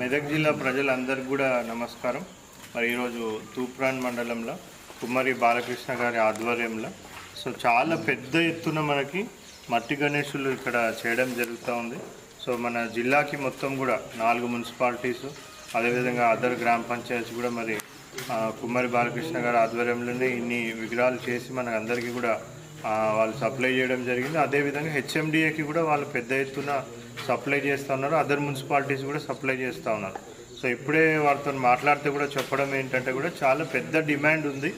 మెదక్ జిల్లా ప్రజలందరికీ కూడా నమస్కారం. మరి ఈరోజు తూప్రాన్ మండలంలో కుమ్మరి బాలకృష్ణ గారి ఆధ్వర్యంలో. సో చాలా పెద్ద ఎత్తున మనకి మట్టి గణేషులు ఇక్కడ చేయడం జరుగుతూ ఉంది. సో మన జిల్లాకి మొత్తం కూడా నాలుగు మున్సిపాలిటీస్ అదేవిధంగా అదర్ గ్రామ పంచాయతీ కూడా మరి కుమ్మరి బాలకృష్ణ గారి ఆధ్వర్యంలోనే ఇన్ని విగ్రహాలు చేసి మనకందరికీ కూడా వాళ్ళు సప్లై చేయడం జరిగింది. అదేవిధంగా హెచ్ఎండిఏకి కూడా వాళ్ళు పెద్ద ఎత్తున సప్లై చేస్తూ ఉన్నారు. అదర్ మున్సిపాలిటీస్ కూడా సప్లై చేస్తూ ఉన్నారు. సో ఇప్పుడే వారితో మాట్లాడితే కూడా చెప్పడం ఏంటంటే కూడా చాలా పెద్ద డిమాండ్ ఉంది.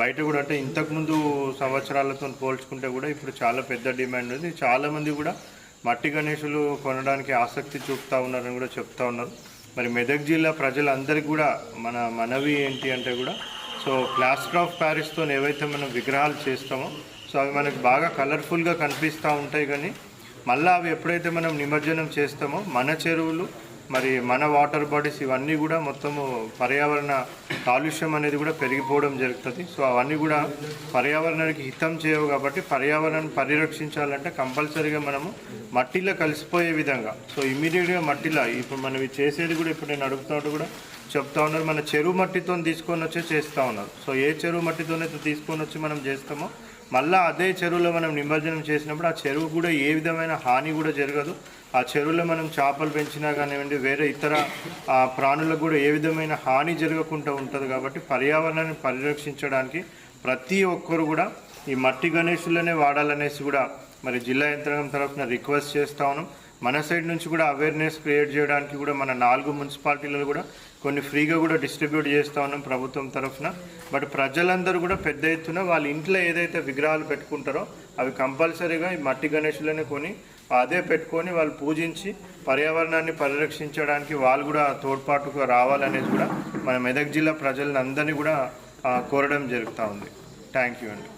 బయట కూడా అంటే ఇంతకుముందు సంవత్సరాలతో పోల్చుకుంటే కూడా ఇప్పుడు చాలా పెద్ద డిమాండ్ ఉంది. చాలామంది కూడా మట్టి గణేషులు కొనడానికి ఆసక్తి చూపుతూ ఉన్నారని కూడా చెప్తా ఉన్నారు. మరి మెదక్ జిల్లా ప్రజలందరికీ కూడా మన మనవి ఏంటి అంటే కూడా సో ప్లాస్టర్ ఆఫ్ ప్యారిస్తో ఏవైతే మనం విగ్రహాలు చేస్తామో సో అవి మనకి బాగా కలర్ఫుల్గా కనిపిస్తూ ఉంటాయి కానీ మళ్ళీ అవి ఎప్పుడైతే మనం నిమజ్జనం చేస్తామో మన చెరువులు మరి మన వాటర్ బాడీస్ ఇవన్నీ కూడా మొత్తము పర్యావరణ కాలుష్యం అనేది కూడా పెరిగిపోవడం జరుగుతుంది. సో అవన్నీ కూడా పర్యావరణానికి హితం చేయవు కాబట్టి పర్యావరణాన్ని పరిరక్షించాలంటే కంపల్సరీగా మనము మట్టిలో కలిసిపోయే విధంగా సో ఇమీడియట్గా మట్టిలో ఇప్పుడు మనం చేసేది కూడా ఇప్పుడు నేను అడుగుతున్నట్టు కూడా చెప్తా ఉన్నారు. మన చెరువు మట్టితో తీసుకొని వచ్చి చేస్తూ ఉన్నారు. సో ఏ చెరువు మట్టితోనైతే తీసుకొని వచ్చి మనం చేస్తామో మళ్ళీ అదే చెరువులో మనం నిమజ్జనం చేసినప్పుడు ఆ చెరువు కూడా ఏ విధమైన హాని కూడా జరగదు. ఆ చెరువులో మనం చేపలు పెంచినా కానివ్వండి వేరే ఇతర ఆ, ప్రాణులకు కూడా ఏ విధమైన హాని జరగకుండా ఉంటుంది కాబట్టి పర్యావరణాన్ని పరిరక్షించడానికి ప్రతి ఒక్కరు కూడా ఈ మట్టి గణేషులనే వాడాలనేసి కూడా మరి జిల్లా యంత్రాంగం తరఫున రిక్వెస్ట్ చేస్తా ఉన్నాం. మన సైడ్ నుంచి కూడా అవేర్నెస్ క్రియేట్ చేయడానికి కూడా మన నాలుగు మున్సిపాలిటీలలో కూడా కొన్ని ఫ్రీగా కూడా డిస్ట్రిబ్యూట్ చేస్తూ ఉన్నాం ప్రభుత్వం తరఫున. బట్ ప్రజలందరూ కూడా పెద్ద ఎత్తున వాళ్ళ ఇంట్లో ఏదైతే విగ్రహాలు పెట్టుకుంటారో అవి కంపల్సరీగా ఈ మట్టి గణేషులనే కొని అదే పెట్టుకొని వాళ్ళు పూజించి పర్యావరణాన్ని పరిరక్షించడానికి వాళ్ళు కూడా తోడ్పాటుగా రావాలనేది కూడా మన మెదక్ జిల్లా ప్రజలందరినీ కూడా కోరడం జరుగుతూ ఉంది. థ్యాంక్ యూ అండి.